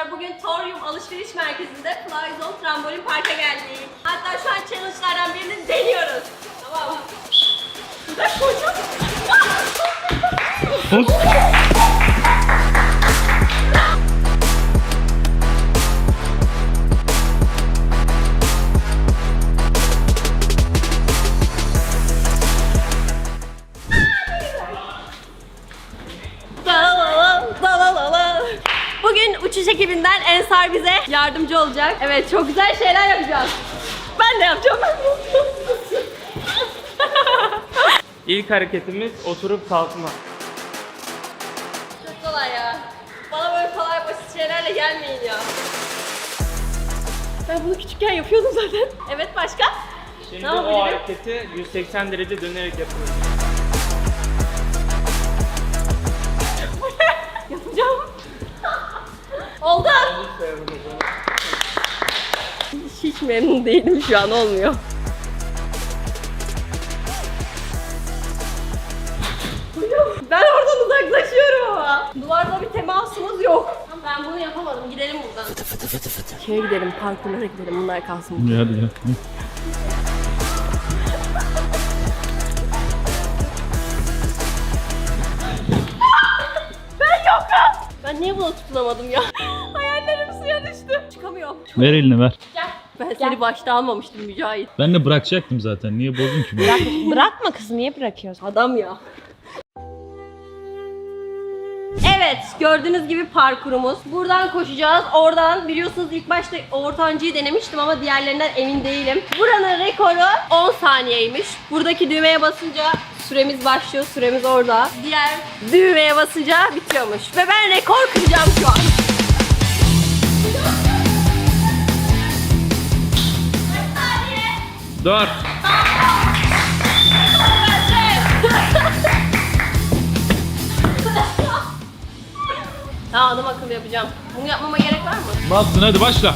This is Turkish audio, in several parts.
arkadaşlar bugün Torium Alışveriş Merkezi'nde Flyzone Trambolin Park'a geldik. Hatta şu an challenge'lardan birini deniyoruz. Tamam mı? Ben koşuyorum. Ensar bize yardımcı olacak. Evet çok güzel şeyler yapacağız. Ben de yapacağım. İlk hareketimiz oturup kalkma. çok kolay ya. Bana böyle kolay basit şeylerle gelmeyin ya. Ben bunu küçükken yapıyordum zaten. Evet başka? Şimdi Ne o yapabilirim? hareketi 180 derece dönerek yapıyoruz. Oldu. Hiç memnun değilim şu an olmuyor. Ben oradan uzaklaşıyorum ama. Duvarda bir temasımız yok. Ben bunu yapamadım. Gidelim buradan. Şeye gidelim, parkurlara gidelim. Bunlar kalsın. Hadi ya. Ben yokum. Ben niye buna tutunamadım ya? Çıkamıyorum. Ver elini ver. Gel. Ben seni başta almamıştım Mücahit. Ben de bırakacaktım zaten. Niye bozdun ki bunu? Bırakma kız niye bırakıyorsun? Adam ya. Evet, gördüğünüz gibi parkurumuz. Buradan koşacağız. Oradan biliyorsunuz ilk başta ortancıyı denemiştim ama diğerlerinden emin değilim. Buranın rekoru 10 saniyeymiş. Buradaki düğmeye basınca süremiz başlıyor. Süremiz orada. Diğer düğmeye basınca bitiyormuş. Ve ben rekor kıracağım şu an. Dört. Tamam adam akıllı yapacağım. Bunu yapmama gerek var mı? Bastın hadi başla.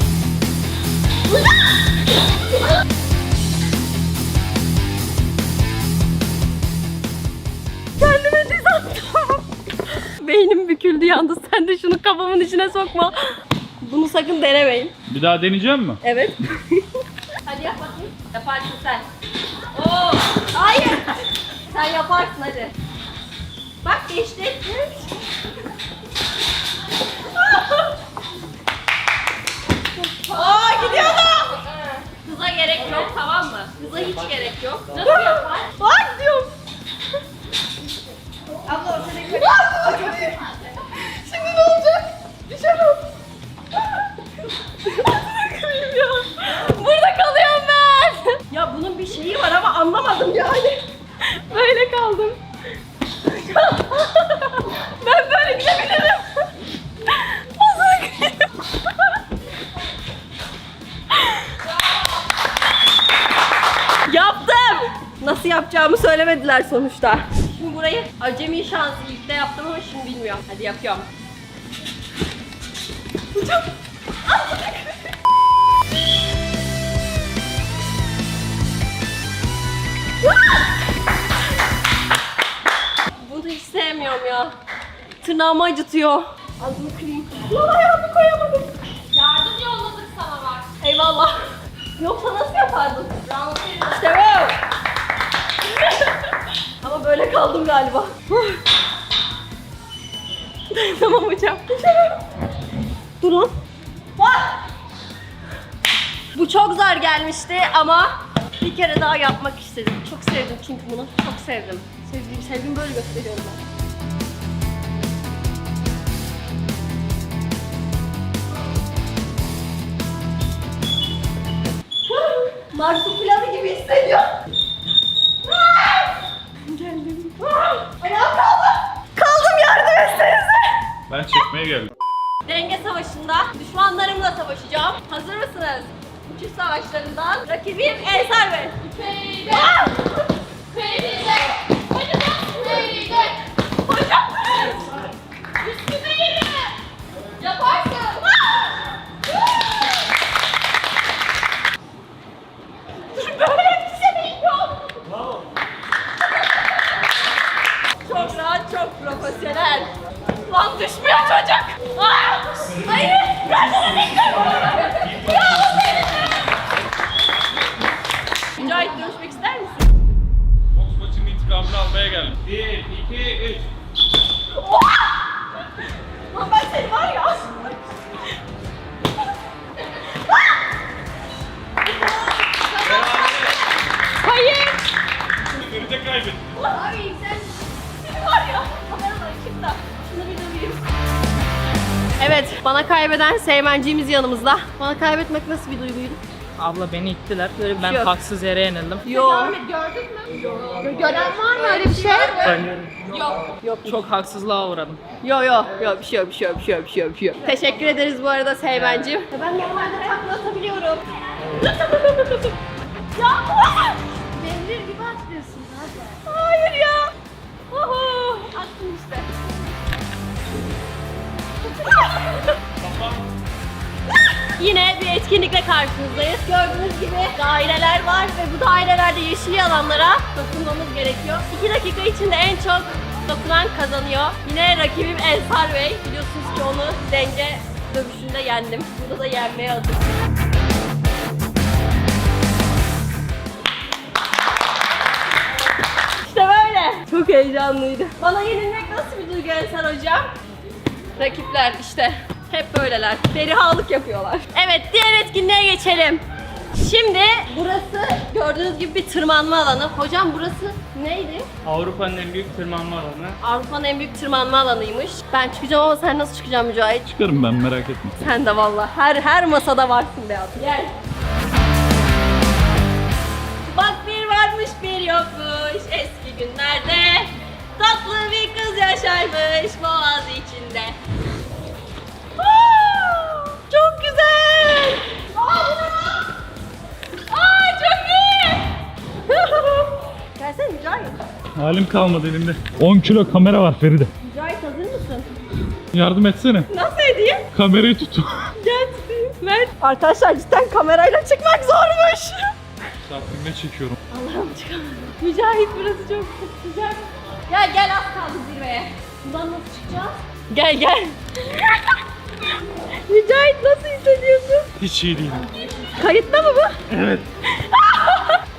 Kendime diz attım. Beynim büküldü yalnız. Sen de şunu kafamın içine sokma. Bunu sakın denemeyin. Bir daha deneyeceğim mi? Evet. Yaparsın sen. Oo, hayır. Sen yaparsın hadi. Bak geçti. Aa gidiyordu. Hıza gerek yok tamam mı? Hıza hiç gerek yok. Nasıl yapar? Bak gidiyorum. Abla ortada yukarı. Şimdi ne olacak? Düşerim. Bırakayım söylemediler sonuçta. Şimdi burayı acemi şansı ilk de yaptım ama şimdi bilmiyorum. Hadi yapıyorum. Bunu hiç sevmiyorum ya. Tırnağımı acıtıyor. Ağzımı kırayım. Lan ayağımı koyamadım. Yardım yolladık sana bak. Eyvallah. Yoksa nasıl yapardın? İşte bu. Böyle kaldım galiba. tamam hocam. Dur lan. Bak. Bu çok zor gelmişti ama bir kere daha yapmak istedim. Çok sevdim çünkü bunu. Çok sevdim. Sevdiğim, sevdiğim böyle gösteriyorum ben. Marsupilami gibi hissediyorum. Ayağım kaldı. Kaldım yardım etsenize. Ben çekmeye geldim. Denge savaşında düşmanlarımla savaşacağım. Hazır mısınız? Uçuş savaşlarından rakibim Ensar Bey. Ah! Hocam! Çok rahat, çok profesyonel. Lan düşmüyor çocuk. Aa! Hayır, ben sana bekliyorum. Bravo seninle. Mücahit dövüşmek ister misin? Boks maçının intikamını almaya geldim. 1, 2, 3. bana kaybeden Seymenciğimiz yanımızda. Bana kaybetmek nasıl bir duyguydu? Abla beni ittiler. Böyle ben yok. haksız yere yenildim. Yok. Gördün mü? Gören var mı öyle bir şey? Çok haksızlığa uğradım. Yok yok yok bir şey yok bir şey yok bir şey yok bir şey yok bir şey yok. Teşekkür ederiz bu arada Seymenciğim. Ben normalde takla atabiliyorum. ya! Devrir gibi atlıyorsun. Hayır ya. Oho, attım işte. Yine bir etkinlikle karşınızdayız. Gördüğünüz gibi daireler var ve bu dairelerde yeşil alanlara dokunmamız gerekiyor. 2 dakika içinde en çok dokunan kazanıyor. Yine rakibim Ensar Bey. Biliyorsunuz ki onu denge dövüşünde yendim. Burada da yenmeye hazırım. İşte böyle. Çok heyecanlıydı. Bana yenilmek nasıl bir duygu Ensar Hocam? Rakipler işte hep böyleler. Derihalık yapıyorlar. Evet diğer etkinliğe geçelim. Şimdi burası gördüğünüz gibi bir tırmanma alanı. Hocam burası neydi? Avrupa'nın en büyük tırmanma alanı. Avrupa'nın en büyük tırmanma alanıymış. Ben çıkacağım ama sen nasıl çıkacaksın Mücahit? Çıkarım ben merak etme. Sen de valla her her masada varsın be abi. Gel. Bak bir varmış bir yokmuş eski günlerde. Tatlı bir kız yaşarmış boğaz içinde. Mücahit. Halim kalmadı elimde. 10 kilo kamera var Feride. Mücahit hazır mısın? Yardım etsene. Nasıl edeyim? Kamerayı tut. Gel tutayım. Ver. Arkadaşlar cidden kamerayla çıkmak zormuş. Saatinde çekiyorum. Allah'ım çıkamadım. Mücahit burası çok güzel. Gel gel az kaldı zirveye. Buradan nasıl çıkacağız? Gel gel. Mücahit nasıl hissediyorsun? Hiç iyi değilim. Kayıtta mı bu? Evet.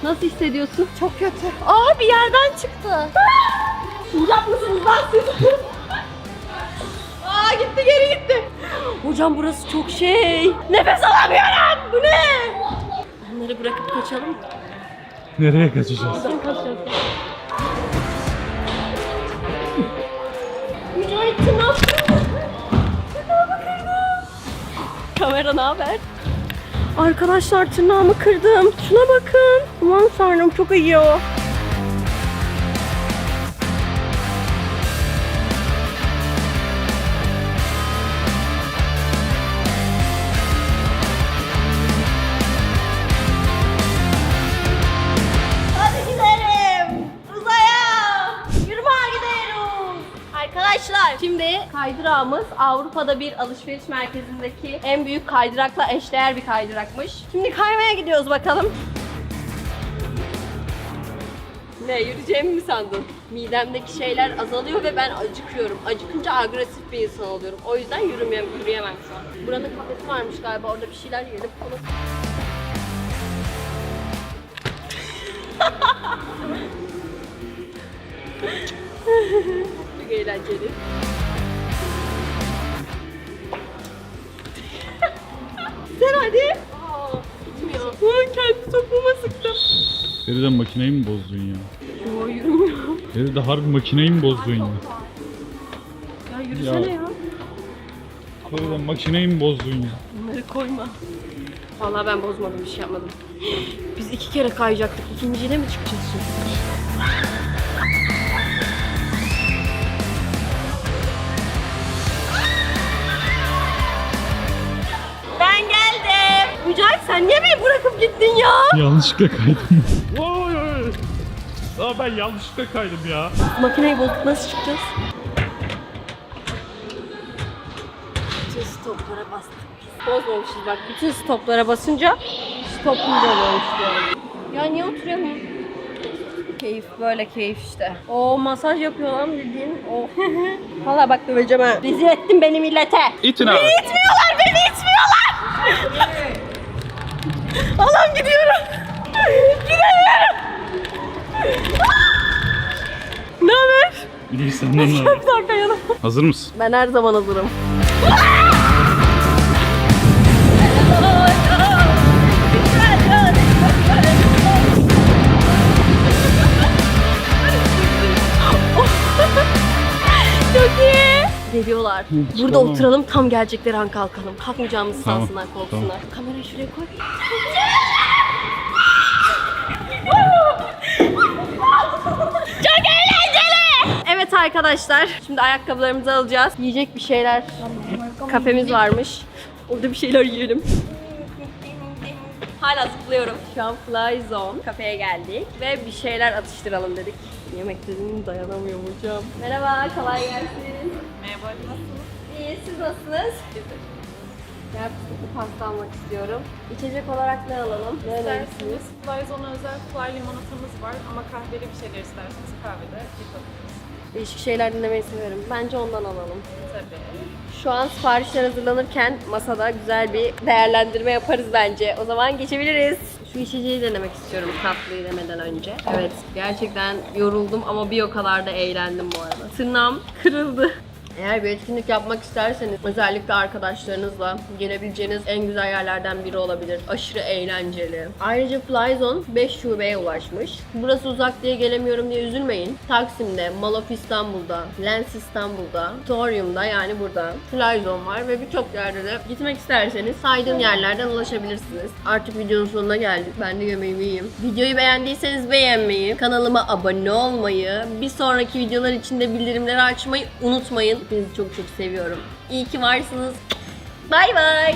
Nasıl hissediyorsun? Çok kötü. Aa bir yerden çıktı. Sincap mısınız lan siz? Aa gitti geri gitti. Hocam burası çok şey. Nefes alamıyorum. Bu ne? Onları bırakıp kaçalım. Nereye kaçacağız? Sen kaçacağız. Mücahit kırdım. Kamera ne haber? Arkadaşlar tırnağımı kırdım. Şuna bakın. Aman tanrım çok acıyor. Hadi şimdi kaydırağımız Avrupa'da bir alışveriş merkezindeki en büyük kaydırakla eşdeğer bir kaydırakmış. Şimdi kaymaya gidiyoruz bakalım. Ne yürüyeceğimi mi sandın? Midemdeki şeyler azalıyor ve ben acıkıyorum. Acıkınca agresif bir insan oluyorum. O yüzden yürümeyem, yürüyemem şu an. Buranın kafesi varmış galiba. Orada bir şeyler yiyelim. Çok eğlenceli. Sen hadi. Aa, gitmiyor. Ulan kendi topuğuma sıktım. Feride makineyi mi bozdun ya? Yo yürümüyor. Feride harbi makineyi mi bozdun ya? Ya yürüsene Ya. ya. Feride makineyi mi bozdun ya? Bunları koyma. Vallahi ben bozmadım bir şey yapmadım. Biz iki kere kayacaktık. İkinciyle mi çıkacağız şimdi? Yanlışlıkla kaydım. Oy oy. Aa ben yanlışlıkla kaydım ya. Makineyi bozduk nasıl çıkacağız? Bütün stoplara bastık. Bozmamışız bak. Bütün stoplara basınca stopumuz oluyormuş. Ya niye oturamıyorum? Keyif böyle keyif işte. O masaj yapıyor lan dediğin o. Valla bak döveceğim ha. Rezil ettin beni millete. İtin abi. Beni itmiyorlar, beni itmiyorlar. Allah'ım gidiyorum. Gidemiyorum. ne haber? İyi senden ne haber? Hazır mısın? Ben her zaman hazırım. Geliyorlar. Hı, Burada tamam. oturalım tam gelecekleri an kalkalım. Kalkmayacağımızı Tamam, sansınlar korksunlar. Kamerayı şuraya koy. Çok eğlenceli. Evet arkadaşlar. Şimdi ayakkabılarımızı alacağız. Yiyecek bir şeyler. Kafemiz varmış. Orada bir şeyler yiyelim. Hala zıplıyorum. Şu an Fly Zone kafeye geldik ve bir şeyler atıştıralım dedik. Yemek dediğim dayanamıyorum hocam. Merhaba, kolay gelsin. Merhaba, nasılsınız? İyi, siz nasılsınız? Ben fıstıklı pasta almak istiyorum. İçecek olarak ne alalım? Ne? İsterseniz Flyzone'a özel fly limonatamız var ama kahveli bir şeyler isterseniz kahvede yapabiliriz. Değişik şeyler dinlemeyi severim. Bence ondan alalım. Tabii. Şu an siparişler hazırlanırken masada güzel bir değerlendirme yaparız bence. O zaman geçebiliriz. Şu içeceği denemek istiyorum tatlıyı demeden önce. Evet gerçekten yoruldum ama bir o kadar da eğlendim bu arada. Tırnağım kırıldı. Eğer bir etkinlik yapmak isterseniz özellikle arkadaşlarınızla gelebileceğiniz en güzel yerlerden biri olabilir. Aşırı eğlenceli. Ayrıca Flyzone 5 şubeye ulaşmış. Burası uzak diye gelemiyorum diye üzülmeyin. Taksim'de, Mall of İstanbul'da, Lens İstanbul'da, Torium'da yani burada Flyzone var ve birçok yerde de gitmek isterseniz saydığım yerlerden ulaşabilirsiniz. Artık videonun sonuna geldik. Ben de yemeğimi yiyeyim. Videoyu beğendiyseniz beğenmeyi, kanalıma abone olmayı, bir sonraki videolar için de bildirimleri açmayı unutmayın. Hepinizi çok çok seviyorum. İyi ki varsınız. Bay bay.